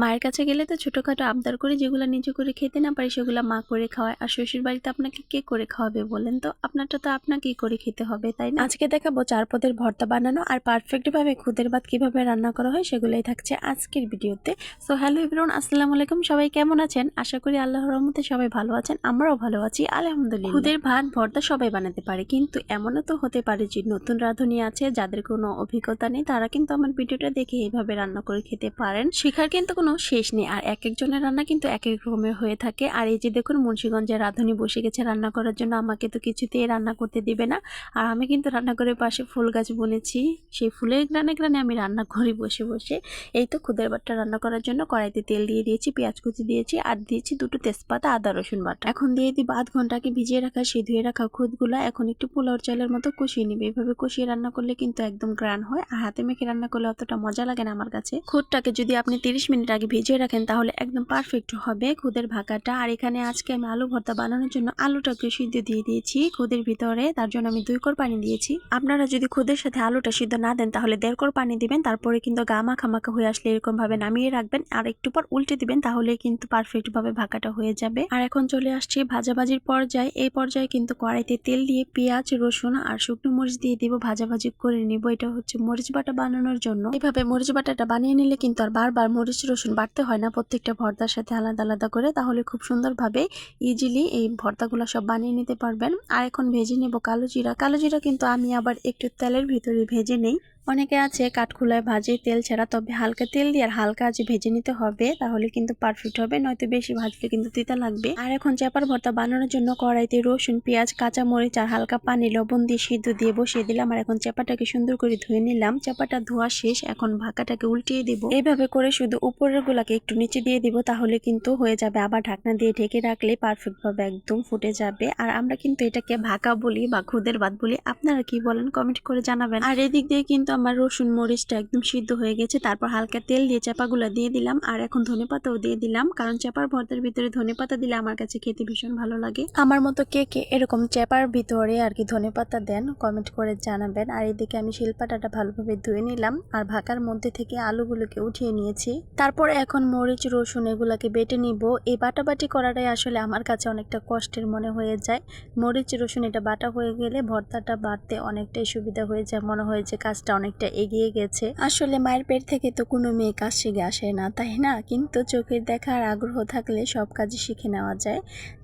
মায়ের কাছে গেলে তো ছোটখাটো আবদার করে যেগুলো নিজে করে খেতে না পারি সেগুলো মা করে খাওয়ায়। আর শ্বশুর বাড়িতে আপনাকে কে করে খাওয়াবে বলেন তো? আপনারটা তো আপনাকেই করে খেতে হবে তাই না? আজকে দেখাবো চার পদের ভর্তা বানানো আর পারফেক্ট ভাবে খুদের ভাত কীভাবে রান্না করা হয় সেগুলোই থাকছে আজকের ভিডিওতে। সো হ্যালো এভরিওয়ান আসসালামু আলাইকুম। সবাই কেমন আছেন? আশা করি আল্লাহর রহমতে সবাই ভালো আছেন আমরাও ভালো আছি আলহামদুলিল্লাহ। খুদের ভাত ভর্তা সবাই বানাতে পারে কিন্তু এমনও তো হতে পারে যে নতুন রাঁধুনি আছে যাদের কোনো অভিজ্ঞতা নেই তারা কিন্তু আমার ভিডিওটা দেখে এইভাবে রান্না করে খেতে পারেন। শেখার কিন্তু কোনো শেষ নেই। আর এক একজনের রান্না কিন্তু এক এক রকমের হয়ে থাকে। আর এই যে দেখুন, মুন্সিগঞ্জে রাঁধুনি বসে গেছে রান্না করার জন্য। আমাকে তো কিছুতেই রান্না করতে দিবে না। আর আমি কিন্তু রান্নাঘরের পাশে ফুল গাছ বুনেছি। সেই ফুলের গ্রানে গ্রানে আমি রান্না করি বসে বসে। এই তো খুদের বাট্টা রান্না করার জন্য কড়াইতে তেল দিয়ে দিয়েছি, পেঁয়াজ কুচি দিয়েছি আর দিয়েছি দুটো তেজপাতা, আদা, রসুন বাটা। এখন দিয়ে দিই আধ ঘন্টাকে ভিজিয়ে রাখা সে ধুয়ে রাখা খুদগুলো। এখন একটু পোলাওর চালের মতো কষিয়ে নিবে। এভাবে কষিয়ে রান্না করলে কিন্তু একদম গ্রান হয়। আর হাতে মেখে রান্না করলে অতটা মজা লাগে না আমার কাছে। খুদটাকে যদি আপনি তিরিশ মিনিট আগে ভিজিয়ে রাখেন তাহলে একদম পারফেক্ট হবে খুদের ভাকাটা। আর এখানে আজকে আমি আলু ভর্তা বানানোর জন্য আলুটাকে সিদ্ধ দিয়ে দিয়েছি। খুদের ভিতরে তার জন্য আমি দুই কর পানি দিয়েছি। আপনারা যদি খুদের সাথে আলুটা সিদ্ধ না দেন তাহলে দেড় কর পানি দিবেন, তারপরে কিন্তু গা মাখা মাখা হয়ে আসলে এরকম ভাবে নামিয়ে রাখবেন। আর একটু পর উল্টে দিবেন, তাহলে কিন্তু পারফেক্ট ভাবে ভাকাটা হয়ে যাবে। আর এখন চলে আসছি ভাজাভাজির পর্যায়ে। এই পর্যায়ে কিন্তু কড়াইতে তেল দিয়ে পেঁয়াজ, রসুন আর শুকনো মরিচ দিয়ে দিব। ভাজাভাজি করে নিব। এটা হচ্ছে মরিচ বাটা বানানোর জন্য। এভাবে মরিচ বাটাটা বানিয়ে নিলে কিন্তু আর বারবার মরিচ বাটতে হয় না, প্রত্যেকটা ভর্তার সাথে আলাদা আলাদা করে, তাহলে খুব সুন্দরভাবে ইজিলি এই ভর্তাগুলো সব বানিয়ে নিতে পারবেন। আর এখন ভেজে নেব কালো জিরা। কালো জিরা কিন্তু আমি আবার একটু তেলের ভিতরে ভেজে নেই। অনেকে আছে কাঠখোলায় ভাজে তেল ছাড়া, তবে হালকা তেল দিয়ে আর হালকা আজে ভেজে নিতে হবে তাহলে কিন্তু পারফেক্ট হবে, নয়তো বেশি ভাজলে কিন্তু তিতা লাগবে। আর এখন চাপার ভর্তা বানানোর জন্য কড়াইতে রসুন, পেঁয়াজ কাঁচা মরিচ আর হালকা পানি, লবণ দিয়ে সিদ্ধ দিয়ে বসিয়ে দিলাম আর এখন চাপাটাকে সুন্দর করে ধুয়ে নিলাম। চাপাটা ধোয়া শেষ, এখন ভাকাটাকে উল্টিয়ে দিব। এইভাবে করে শুধু উপরের গুলাকে একটু নিচে দিয়ে দিব, তাহলে কিন্তু হয়ে যাবে। আবার ঢাকনা দিয়ে ঢেকে রাখলে পারফেক্ট ভাবে একদম ফুটে যাবে। আর আমরা কিন্তু এটাকে ভাকা বলি বা খুদের ভাত বলি, আপনারা কি বলেন কমেন্ট করে জানাবেন। আর এদিক দিয়ে কিন্তু আমার রসুন মরিচটা একদম সিদ্ধ হয়ে গেছে। তারপর হালকা তেল দিয়ে চাপাগুলো দিয়ে দিলাম আর এখন ধনে পাতাও দিয়ে দিলাম। কারণ চাপার ভর্তার ভিতরে ধনে পাতা দিলে আমার কাছে খেতে ভীষণ ভালো লাগে। আমার মতো কে কে এরকম চাপার ভিতরে আর কি ধনে পাতা দেন কমেন্ট করে জানাবেন। আর এদিকে আমি শিলপাটাটা ভালোভাবে ধুয়ে নিলাম আর ভাকার মধ্যে থেকে আলুগুলোকে উঠিয়ে নিয়েছি। তারপর এখন মরিচ, রসুন এগুলাকে বেটে নিব। এই বাটাবাটি করাটাই আসলে আমার কাছে অনেকটা কষ্টের মনে হয়ে যায়। মরিচ, রসুন এটা বাটা হয়ে গেলে ভর্তাটা বাড়তে অনেকটাই সুবিধা হয়ে যায়। মনে হয় যে কাজটা অনেকটা এগিয়ে গেছে। আসলে মায়ের পেট থেকে তো কোনো মেয়ে কাজ শিখে আসে না, তাই না? কিন্তু চোখের দেখার আগ্রহ থাকলে সব কাজই শিখে নেওয়া যায়।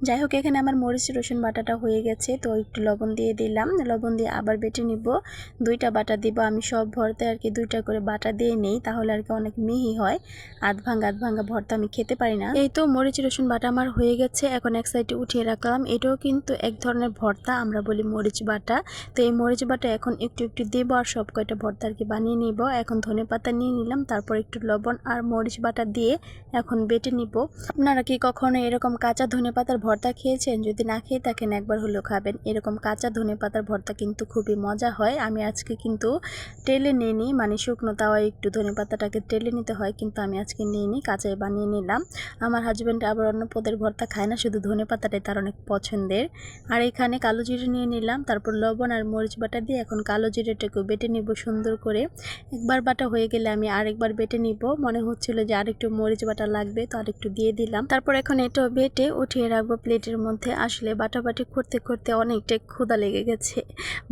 যাই হোক, এখানে আমার মরিচ, রসুন বাটাটা হয়ে গেছে। তো একটু লবণ দিয়ে দিলাম। লবণ দিয়ে আবার বেটে নিব। দুইটা বাটা দিব। আমি সব ভর্তে আর কি দুইটা করে বাটা দিয়ে নেই, তাহলে আর কি অনেক মিহি হয়। আধ ভাঙ্গা আধ ভাঙ্গা ভর্তা আমি খেতে পারি না। এই তো মরিচ, রসুন বাটা আমার হয়ে গেছে। এখন এক সাইডে উঠিয়ে রাখলাম। এটাও কিন্তু এক ধরনের ভর্তা, আমরা বলি মরিচ বাটা। তো এই মরিচ বাটা এখন একটু একটু দেবো আর সব কয়টা ভর্তা আর কি বানিয়ে নিব? এখন ধনে পাতা নিয়ে নিলাম, তারপর একটু লবণ আর মরিচ বাটা দিয়ে এখন বেটে নিব। আপনারা কি কখনো এরকম কাঁচা ধনে পাতার ভর্তা খেয়েছেন? যদি না খেয়ে থাকেন, একবার হলেও খাবেন। এরকম কাঁচা ধনে পাতার ভর্তা কিন্তু খুবই মজা হয়। আমি আজকে কিন্তু টেলে নিয়ে নিই মানে শুকনো তাওয়ায় একটু ধনে পাতাটাকে টেলে নিতে হয়, কিন্তু আমি আজকে নিয়ে নিই কাঁচায় বানিয়ে নিলাম। আমার হাজব্যান্ড আবার অন্য পদের ভর্তা খায় না, শুধু ধনে পাতাটাই তার অনেক পছন্দের। আর এখানে কালো জিরে নিয়ে নিলাম, তারপর লবণ আর মরিচ বাটা দিয়ে এখন কালো জিরেটাকে বেটে নিব সুন্দর করে। একবার বাটা হয়ে গেলে আমি আরেকবার বেটে নিব। মনে হচ্ছিল যে আরেকটু মরিচ বাটা লাগবে, তো আরেকটু দিয়ে দিলাম। তারপর এখন এটাও বেটে উঠিয়ে রাখব প্লেটের মধ্যে। আসলে বাটাবাটি করতে করতে অনেকটাই ক্ষুদা লেগে গেছে।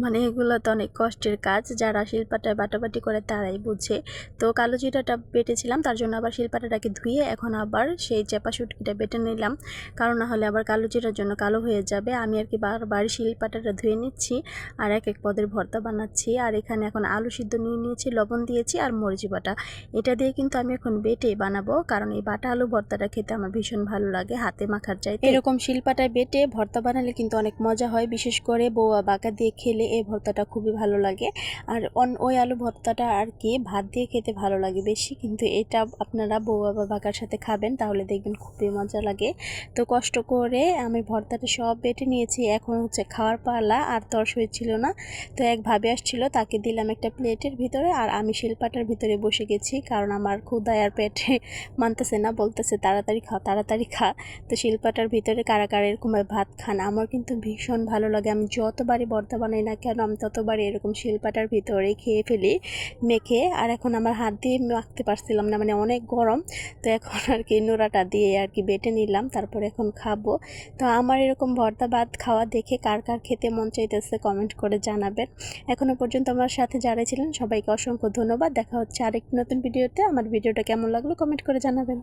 মানে এগুলো তো অনেক কষ্টের কাজ। যারা শিল্পাটায় বাটাবাটি করে তারাই বুঝে। তো কালো জিরাটা বেটেছিলাম, তার জন্য আবার শিলপাটাটাকে ধুয়ে এখন আবার সেই চেপা শুটকিটা বেটে নিলাম। কারণ না হলে আবার কালো জিরার জন্য কালো হয়ে যাবে। আমি আর কি বারবার শিলপাটাটা ধুয়ে নিচ্ছি আর এক এক পদের ভর্তা বানাচ্ছি। আর এখানে এখন আলু সিদ্ধ নিয়ে নিয়েছি, লবণ দিয়েছি আর মরিচ বাটা। এটা দিয়ে কিন্তু আমি এখন বেটে বানাবো, কারণ এই বাটা আলু ভর্তাটা খেতে আমার ভীষণ ভালো লাগে, হাতে মাখার চাইতে। এরকম শিলপাটায় বেটে ভর্তা বানালে কিন্তু অনেক মজা হয়, বিশেষ করে বৌয়া বাঁকা দিয়ে খেলে এই ভর্তাটা খুবই ভালো লাগে। আর ওই আলু ভর্তাটা আর কি ভাত দিয়ে খেতে ভালো লাগে বেশি, কিন্তু এটা আপনারা বৌয়া বা বাঁকার সাথে খাবেন, তাহলে দেখবেন খুবই মজা লাগে। তো কষ্ট করে আমি ভর্তাটা সব বেটে নিয়েছি, এখন হচ্ছে খাওয়ার পালা, আর তরস হয়েছিল না, তো এক ভাবে আসছিল, তাকে দিলাম একটা প্লেটের ভিতরে আর আমি শিলপাটার ভিতরে বসে গেছি, কারণ আমার ক্ষুদায় আর পেটে মানতেছে না, বলতেছে তাড়াতাড়ি খা তাড়াতাড়ি খা। তো শিলপাটার ভিতরে কারা কারা এরকমভাবে ভাত খান, আমার কিন্তু ভীষণ ভালো লাগে। আমি যতবারই বর্তা বানাই না কেন, আমি ততবারই এরকম শিলপাটার ভিতরে খেয়ে ফেলি, মেখে। আর এখন আমার হাত দিয়ে মাখতে পারছিলাম না মানে অনেক গরম। তো এখন আর কি নোড়াটা দিয়ে আর কি বেটে নিলাম, তারপর এখন খাব। তো আমার এরকম ভর্তা ভাত খাওয়া দেখে কার কার খেতে মন চাইতেছে কমেন্ট করে জানাবেন। এখনও পর্যন্ত আমার সাথে যারা ছিলেন সবাইকে অসংখ্য ধন্যবাদ। দেখা হচ্ছে আরেকটি নতুন ভিডিওতে। আমার ভিডিওটা কেমন লাগল কমেন্ট করে জানাবেন।